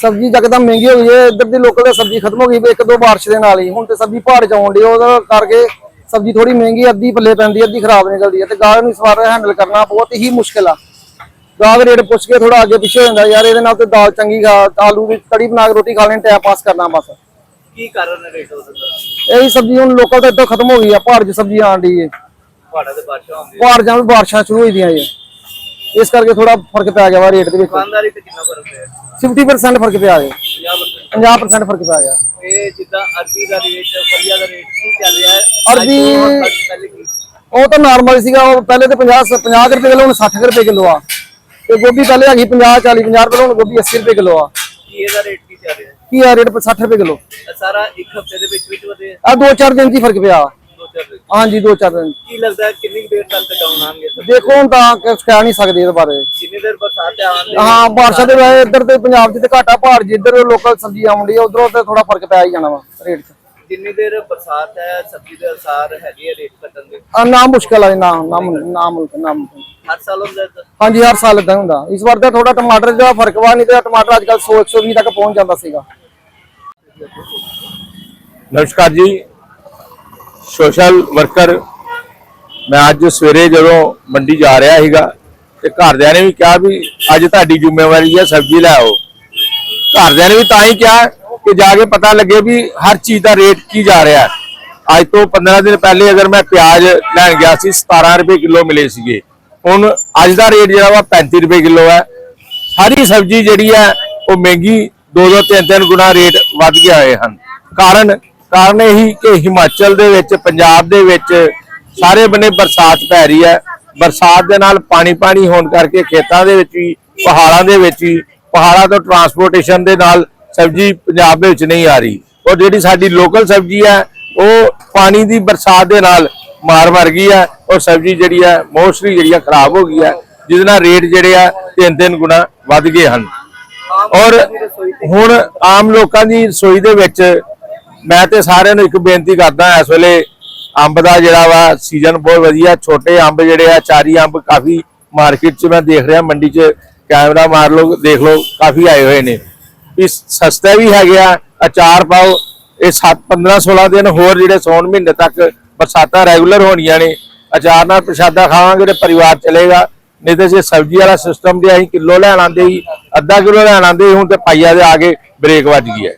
ਸਬਜ਼ੀ ਜਕਦਮ ਮਹਿੰਗੀ ਹੋ ਗਈ ਹੈ ਇੱਧਰ ਦੀ ਲੋਕਲ ਤੇ ਸਬਜ਼ੀ ਖਤਮ ਹੋ ਗਈ ਇੱਕ ਦੋ ਬਾਰਿਸ਼ ਦੇ ਨਾਲ ਹੀ। ਹੁਣ ਤੇ ਸਬਜ਼ੀ ਪਹਾੜ ਚ ਆਉਣ ਡਈ ਉਹਦਾ ਕਰਕੇ ਸਬਜ਼ੀ ਥੋੜੀ ਮਹਿੰਗੀ ਅੱਧੀ ਪੱਲੇ ਪੈਂਦੀ ਅੱਧੀ ਖਰਾਬ ਨਿਕਲਦੀ ਹੈ ਤੇ ਗਾਹਕ ਨੂੰ ਇਸ ਵਾਰ ਹੈਂਡਲ ਕਰਨਾ ਬਹੁਤ ਹੀ ਮੁਸ਼ਕਿਲ ਆ। ਗਾਹਕ ਰੇਟ ਪੁੱਛ ਕੇ ਥੋੜਾ ਅੱਗੇ ਪਿੱਛੇ ਹੋ ਜਾਂਦਾ ਯਾਰ ਇਹਦੇ ਨਾਲ ਤੇ ਦਾਲ ਚੰਗੀ ਖਾ ਆਲੂ ਦੀ ਕੜੀ ਬਣਾ ਕੇ ਰੋਟੀ ਖਾ ਲੈਣੀ ਟਾਈਮ ਪਾਸ ਕਰਨਾ ਬਸ। ਕੀ ਕਾਰਨ ਹੈ ਰੇਟ ਉਹਦਾ ਇਹੀ ਸਬਜ਼ੀ ਹੁਣ ਲੋਕਲ ਤੇ ਇੱਥੋਂ ਖਤਮ ਹੋ ਗਈ ਆ ਪਹਾੜ 'ਚ ਸਬਜ਼ੀ ਆਣ ਡਈ ਹੈ ਪਹਾੜਾਂ ਦੇ ਬਾਦਸ਼ਾਹ ਹੁੰਦੇ ਪਹਾੜ ਜਾਂ ਬਾਰਿਸ਼ਾਂ ਸ਼ੁਰੂ ਹੋਈ ਦੀਆਂ ਜੀ ਇਸ ਕਰਕੇ ਥੋੜਾ ਫ਼ਰਕ ਪੈ ਗਿਆ ਵਾ ਰੇਟ ਦੇ ਵਿੱਚ। ਦੁਕਾਨਦਾਰੀ ਤੇ ਕਿੰਨਾ ਫ਼ਰਕ ਹੈ 50% ਫ਼ਰਕ ਪਿਆ ਗਿਆ 50% 50% ਫ਼ਰਕ ਪੈ ਗਿਆ। ਇਹ ਜਿੱਦਾਂ ਅਰਬੀ ਦਾ ਰੇਟ ਫਲੀਆ ਦਾ ਰੇਟ ਕੀ ਚੱਲ ਰਿਹਾ ਹੈ? ਅਰਬੀ-? ਉਹ ਤਾਂ ਨਾਰਮਲ ਸੀਗਾ ਉਹ ਪਹਿਲੇ ਤੇ 50 50 ਰੁਪਏ ਕਿਲੋ ਹੁਣ 60 ਰੁਪਏ ਕਿਲੋ ਆ। ਤੇ ਗੋਭੀ ਪਹਿਲੇ ਹੈਗੀ 50 40 50 ਰੁਪਏ ਹੁਣ ਗੋਭੀ 80 ਰੁਪਏ ਕਿਲੋ ਆ। ਕੀ ਇਹਦਾ ਰੇਟ ਕੀ ਚੱਲ ਰਿਹਾ ਹੈ? ਕੀ ਆ ਰੇਟ 60 ਰੁਪਏ ਕਿਲੋ। ਸਾਰਾ ਇੱਕ ਹਫ਼ਤੇ ਦੇ ਵਿੱਚ ਵਿੱਚ ਵਧੇ ਆ? ਦੋ ਚਾਰ ਦਿਨ ਦੀ ਫ਼ਰਕ ਪਿਆ। ਹਾਂਜੀ ਦੋ ਚਾਰ ਦਿਨ। ਕੀ ਲੱਗਦਾ ਹੈ ਕਿੰਨੀ ਕੁ ਦੇਰ ਤੱਕ ਆਣਗੇ ਸਰ ਦੇਖੋ ਹੁਣ ਤਾਂ ਕੁਛ ਕਹਿ ਨਹੀਂ ਸਕਦੇ ਇਹਦੇ ਬਾਰੇ। ਜਿੰਨੀ ਦੇਰ ਬਰਸਾਤ ਆਉਣ ਹਾਂ ਬਾਰਿਸ਼ਾਂ ਦੇ ਵਜ੍ਹਾ ਇੱਧਰ ਤੇ ਪੰਜਾਬ 'ਚ ਤੇ ਘਾਟਾ ਪਹਾੜ ਜਿੱਧਰ ਲੋਕਲ ਸਬਜ਼ੀ ਆਉਂਦੀ ਆ ਉਧਰੋਂ ਤੇ ਥੋੜਾ ਫ਼ਰਕ ਪੈ ਹੀ ਜਾਣਾ ਵਾ ਰੇਟ 'ਚ। ਜਿੰਨੀ ਦੇਰ ਬਰਸਾਤ ਹੈ ਸਬਜ਼ੀ ਦੇ ਅਸਾਰ ਹੈਗੇ ਆ ਰੇਟ ਘਟਣ ਦੇ? ਆ ਨਾ ਮੁਸ਼ਕਲ ਆ ਜੀ, ਨਾ ਨਾ ਮੁ- ਨਾ ਮੁਮਕਿਨ ਨਾ ਮੁਮਕਿਨ। ਹਰ ਸਾਲ ਹੁੰਦਾ ਹੈ ਤਾਂ। ਹਾਂਜੀ ਹਰ ਸਾਲ ਇਦਾਂ ਹੁੰਦਾ। ਇਸ ਵਾਰ ਤਾਂ ਥੋੜਾ ਟਮਾਟਰ ਦਾ ਫ਼ਰਕ ਵਾ ਨਹੀਂ ਤੇ ਟਮਾਟਰ ਅੱਜ ਕੱਲ 100 120 ਤੱਕ ਪਹੁੰਚ ਜਾਂਦਾ ਸੀਗਾ। ਨਮਸਕਾਰ ਜੀ। ਸੋਸ਼ਲ ਵਰਕਰ, ਮੈਂ ਅੱਜ ਸਵੇਰੇ ਜਦੋਂ ਮੰਡੀ ਜਾ ਰਿਹਾ ਸੀਗਾ ਤੇ ਘਰਦਿਆਂ ਨੇ ਵੀ ਕਿਹਾ ਵੀ ਅੱਜ ਤੁਹਾਡੀ ਜ਼ਿੰਮੇਵਾਰੀ ਹੈ ਸਬਜ਼ੀ ਲੈ ਆਓ। ਘਰਦਿਆਂ ਨੇ ਵੀ ਤਾਂ ਹੀ ਕਿਹਾ ਕਿ ਜਾ ਕੇ ਪਤਾ ਲੱਗੇ ਵੀ ਹਰ ਚੀਜ਼ ਦਾ ਰੇਟ ਕੀ ਜਾ ਰਿਹਾ। ਅੱਜ ਤੋਂ 15 ਦਿਨ ਪਹਿਲੇ ਅਗਰ ਮੈਂ ਪਿਆਜ਼ ਲੈਣ ਗਿਆ ਸੀ 17 ਰੁਪਏ ਕਿਲੋ ਮਿਲੇ ਸੀਗੇ। ਹੁਣ ਅੱਜ ਦਾ ਰੇਟ ਜਿਹੜਾ ਵਾ 35 ਰੁਪਏ ਕਿਲੋ ਹੈ। ਸਾਰੀ ਸਬਜ਼ੀ ਜਿਹੜੀ ਹੈ, ਉਹ ਮਹਿੰਗੀ ਦੋ ਦੋ ਤਿੰਨ ਤਿੰਨ ਗੁਣਾ ਰੇਟ ਵੱਧ ਗਿਆ ਹੋਏ ਹਨ। ਕਾਰਨ ਕਾਰਨ ਇਹੀ ਕਿ ਹਿਮਾਚਲ ਦੇ ਵਿੱਚ, ਪੰਜਾਬ ਦੇ ਵਿੱਚ ਸਾਰੇ ਬੰਨੇ ਬਰਸਾਤ ਪੈ ਰਹੀ ਹੈ। ਬਰਸਾਤ ਦੇ ਨਾਲ ਪਾਣੀ ਪਾਣੀ ਹੋਣ ਕਰਕੇ ਖੇਤਾਂ ਦੇ ਵਿੱਚ ਵੀ, ਪਹਾੜਾਂ ਦੇ ਵਿੱਚ ਵੀ, ਪਹਾੜਾਂ ਤੋਂ ਟਰਾਂਸਪੋਰਟੇਸ਼ਨ ਦੇ ਨਾਲ ਸਬਜ਼ੀ ਪੰਜਾਬ ਦੇ ਵਿੱਚ ਨਹੀਂ ਆ ਰਹੀ। ਔਰ ਜਿਹੜੀ ਸਾਡੀ ਲੋਕਲ ਸਬਜ਼ੀ ਹੈ, ਉਹ ਪਾਣੀ ਦੀ ਬਰਸਾਤ ਦੇ ਨਾਲ ਮਾਰ ਮਰ ਗਈ ਹੈ। ਔਰ ਸਬਜ਼ੀ ਜਿਹੜੀ ਹੈ ਮੋਸਟਲੀ ਜਿਹੜੀ ਹੈ ਖਰਾਬ ਹੋ ਗਈ ਹੈ। ਜਿਹਦੇ ਨਾਲ ਰੇਟ ਜਿਹੜੇ ਆ, ਤਿੰਨ ਤਿੰਨ ਗੁਣਾ ਵੱਧ ਗਏ ਹਨ। ਔਰ ਹੁਣ ਆਮ ਲੋਕਾਂ ਦੀ ਰਸੋਈ ਦੇ ਵਿੱਚ ਮੈਂ ਤੇ ਸਾਰਿਆਂ ਨੂੰ ਇੱਕ ਬੇਨਤੀ ਕਰਦਾ ਇਸ ਵੇਲੇ ਅੰਬ ਦਾ ਜਿਹੜਾ ਵਾ ਸੀਜ਼ਨ ਬਹੁਤ ਵਧੀਆ ਛੋਟੇ ਅੰਬ ਜਿਹੜੇ ਆ ਚਾਰੀ ਅੰਬ ਕਾਫੀ ਮਾਰਕੀਟ 'ਚ ਮੈਂ ਦੇਖ ਰਿਹਾ ਮੰਡੀ 'ਚ ਕੈਮਰਾ ਮਾਰ ਲਓ ਦੇਖ ਲਓ ਕਾਫੀ ਆਏ ਹੋਏ ਨੇ। ਵੀ ਸਸਤਾ ਵੀ ਹੈਗੇ ਆ ਅਚਾਰ ਪਾਓ ਇਹ 7 15 16 ਦਿਨ ਹੋਰ ਜਿਹੜੇ ਸੌਣ ਮਹੀਨੇ ਤੱਕ ਬਰਸਾਤਾਂ ਰੈਗੂਲਰ ਹੋਣੀਆਂ ਨੇ। ਅਚਾਰ ਨਾਲ ਪ੍ਰਸ਼ਾਦਾ ਖਾਵਾਂਗੇ ਤੇ ਪਰਿਵਾਰ ਚਲੇਗਾ ਨਹੀਂ ਤੇ ਜੇ ਸਬਜ਼ੀ ਵਾਲਾ ਸਿਸਟਮ ਦੇ ਅਸੀਂ ਕਿਲੋ ਲੈਣ ਆਂਦੇ ਹੀ ਅੱਧਾ ਕਿਲੋ ਲੈਣ ਆਂਦੇ ਸੀ, ਹੁਣ ਤੇ ਪਾਈਆ ਦੇ ਆ ਕੇ ਬ੍ਰੇਕ ਵੱਜ ਗਈ ਹੈ।